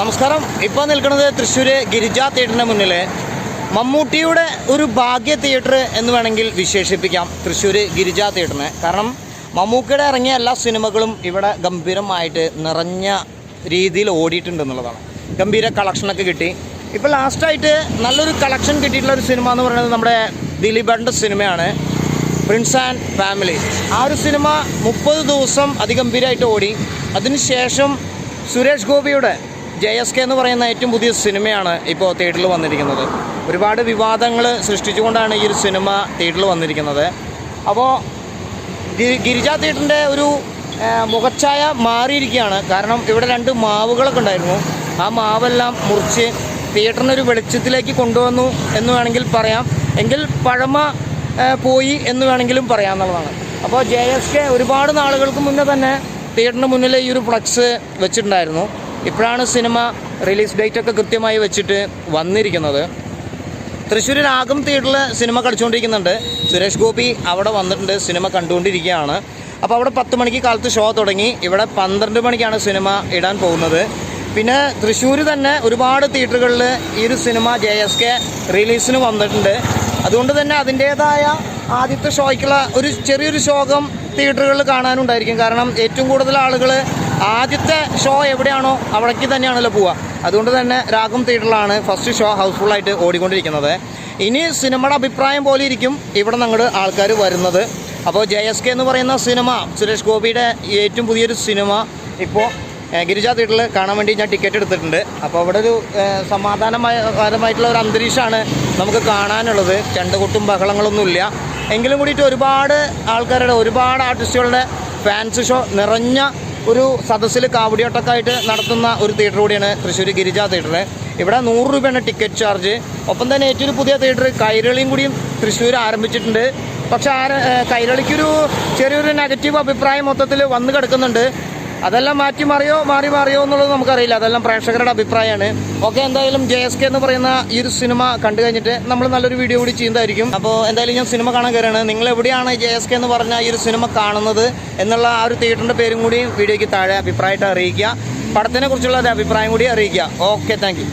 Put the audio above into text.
നമസ്കാരം. ഇപ്പോൾ നിൽക്കുന്നത് തൃശ്ശൂർ ഗിരിജ തിയേറ്ററിന് മുന്നിൽ മമ്മൂട്ടിയുടെ ഒരു ഭാഗ്യ തിയേറ്റർ എന്ന് വേണമെങ്കിൽ വിശേഷിപ്പിക്കാം തൃശ്ശൂർ ഗിരിജ തിയേറ്ററിനെ. കാരണം മമ്മൂക്കയുടെ ഇറങ്ങിയ എല്ലാ സിനിമകളും ഇവിടെ ഗംഭീരമായിട്ട് നിറഞ്ഞ രീതിയിൽ ഓടിയിട്ടുണ്ട് എന്നുള്ളതാണ്. ഗംഭീര കളക്ഷനൊക്കെ കിട്ടി. ഇപ്പോൾ ലാസ്റ്റായിട്ട് നല്ലൊരു കളക്ഷൻ കിട്ടിയിട്ടുള്ള ഒരു സിനിമ എന്ന് പറയുന്നത് നമ്മുടെ ദിലീപേട്ടന്റെ സിനിമയാണ്. പ്രിൻസ് ആൻഡ് ഫാമിലി ആ ഒരു സിനിമ മുപ്പത് ദിവസം അതിഗംഭീരമായിട്ട് ഓടി. അതിനുശേഷം സുരേഷ് ഗോപിയുടെ ജെ എസ് കെ എന്ന് പറയുന്ന ഏറ്റവും പുതിയ സിനിമയാണ് ഇപ്പോൾ തിയേറ്ററിൽ വന്നിരിക്കുന്നത്. ഒരുപാട് വിവാദങ്ങൾ സൃഷ്ടിച്ചുകൊണ്ടാണ് ഈ ഒരു സിനിമ തിയേറ്ററിൽ വന്നിരിക്കുന്നത്. അപ്പോൾ ഗിരിജ തിയേറ്ററിന്റെ ഒരു മുഖച്ഛായ മാറിയിരിക്കുകയാണ്. കാരണം ഇവിടെ രണ്ട് മാവുകളൊക്കെ ഉണ്ടായിരുന്നു. ആ മാവെല്ലാം മുറിച്ച് തിയേറ്ററിനൊരു വെളിച്ചത്തിലേക്ക് കൊണ്ടുവന്നു എന്ന് വേണമെങ്കിൽ പറയാം. എങ്കിൽ പഴമ പോയി എന്ന് വേണമെങ്കിലും പറയാം എന്നുള്ളതാണ്. അപ്പോൾ ജെ എസ് കെ ഒരുപാട് നാളുകൾക്ക് മുന്നേ തന്നെ തിയേറ്ററിന് മുന്നിൽ ഈ ഒരു ഫ്ലക്സ് വെച്ചിട്ടുണ്ടായിരുന്നു. ഇപ്പോഴാണ് സിനിമ റിലീസ് ഡേറ്റ് ഒക്കെ കൃത്യമായി വെച്ചിട്ട് വന്നിരിക്കുന്നത്. തൃശ്ശൂരിൽ ആകും തിയേറ്ററിൽ സിനിമ കളിച്ചുകൊണ്ടിരിക്കുന്നുണ്ട്. സുരേഷ് ഗോപി അവിടെ വന്നിട്ടുണ്ട് സിനിമ കണ്ടുകൊണ്ടിരിക്കുകയാണ്. അപ്പോൾ അവിടെ പത്ത് മണിക്ക് കാലത്ത് ഷോ തുടങ്ങി. ഇവിടെ പന്ത്രണ്ട് മണിക്കാണ് സിനിമ ഇടാൻ പോകുന്നത്. പിന്നെ തൃശ്ശൂർ തന്നെ ഒരുപാട് തിയേറ്ററുകളിൽ ഈ ഒരു സിനിമ ജെ എസ് കെ റിലീസിന് വന്നിട്ടുണ്ട്. അതുകൊണ്ട് തന്നെ അതിന്റേതായ ആദ്യത്തെ ഷോയ്ക്കുള്ള ഒരു ചെറിയൊരു ശോകം തിയേറ്ററുകളിൽ കാണാനുണ്ടായിരിക്കും. കാരണം ഏറ്റവും കൂടുതൽ ആളുകൾ ആദ്യത്തെ ഷോ എവിടെയാണോ അവിടേക്ക് തന്നെയാണല്ലോ പോവുക. അതുകൊണ്ട് തന്നെ രാഗം തിയേറ്ററിലാണ് ഫസ്റ്റ് ഷോ ഹൗസ്ഫുള്ളായിട്ട് ഓടിക്കൊണ്ടിരിക്കുന്നത്. ഇനി സിനിമയുടെ അഭിപ്രായം പോലെ ഇരിക്കും ഇവിടെ നിങ്ങളുടെ ആൾക്കാർ വരുന്നത്. അപ്പോൾ ജെ എസ് കെ എന്ന് പറയുന്ന സിനിമ സുരേഷ് ഗോപിയുടെ ഏറ്റവും പുതിയൊരു സിനിമ ഇപ്പോൾ ഗിരിജ തിയേറ്ററിൽ കാണാൻ വേണ്ടി ഞാൻ ടിക്കറ്റ് എടുത്തിട്ടുണ്ട്. അപ്പോൾ അവിടെ ഒരു സമാധാനമായ സമാധാനപരമായിട്ടുള്ള ഒരു അന്തരീക്ഷമാണ് നമുക്ക് കാണാനുള്ളത്. ചെണ്ടകൊട്ടും ബഹളങ്ങളൊന്നുമില്ല എങ്കിലും കൂടിയിട്ട് ഒരുപാട് ആൾക്കാരുടെ ഒരുപാട് ആർട്ടിസ്റ്റുകളുടെ ഫാൻസ് ഷോ നിറഞ്ഞ ഒരു സദസ്സിൽ കാവടിയോട്ടക്കായിട്ട് നടത്തുന്ന ഒരു തിയേറ്റർ കൂടിയാണ് തൃശ്ശൂർ ഗിരിജ തിയേറ്റർ ഇവിടെ നൂറ് രൂപയാണ് ടിക്കറ്റ് ചാർജ് ഒപ്പം തന്നെ ഏറ്റവും പുതിയ തിയേറ്റർ കൈരളിയും കൂടിയും തൃശ്ശൂർ ആരംഭിച്ചിട്ടുണ്ട്. പക്ഷേ ആ കൈരളിക്കൊരു ചെറിയൊരു നെഗറ്റീവ് അഭിപ്രായം മൊത്തത്തിൽ വന്നു കിടക്കുന്നുണ്ട്. അതെല്ലാം മാറ്റി മാറിയോ മാറി മാറിയോ എന്നുള്ളത് നമുക്കറിയില്ല. അതെല്ലാം പ്രേക്ഷകരുടെ അഭിപ്രായമാണ്. ഓക്കെ എന്തായാലും ജെ എസ് കെ എന്ന് പറയുന്ന ഈ ഒരു സിനിമ കണ്ടു കഴിഞ്ഞിട്ട് നമ്മൾ നല്ലൊരു വീഡിയോ കൂടി ചെയ്യുന്നതായിരിക്കും. അപ്പോൾ എന്തായാലും ഞാൻ സിനിമ കാണാൻ കയറുകയാണ്. നിങ്ങൾ എവിടെയാണ് ജെ എസ് കെ എന്ന് പറഞ്ഞ ഈ ഒരു സിനിമ കാണുന്നത് എന്നുള്ള ആ ഒരു തിയേറ്ററിന്റെ പേരും കൂടി വീഡിയോയ്ക്ക് താഴെ അഭിപ്രായമായിട്ട് അറിയിക്കുക. പടത്തിനെ കുറിച്ചുള്ള ഒരു അഭിപ്രായം കൂടി അറിയിക്കുക. Okay thank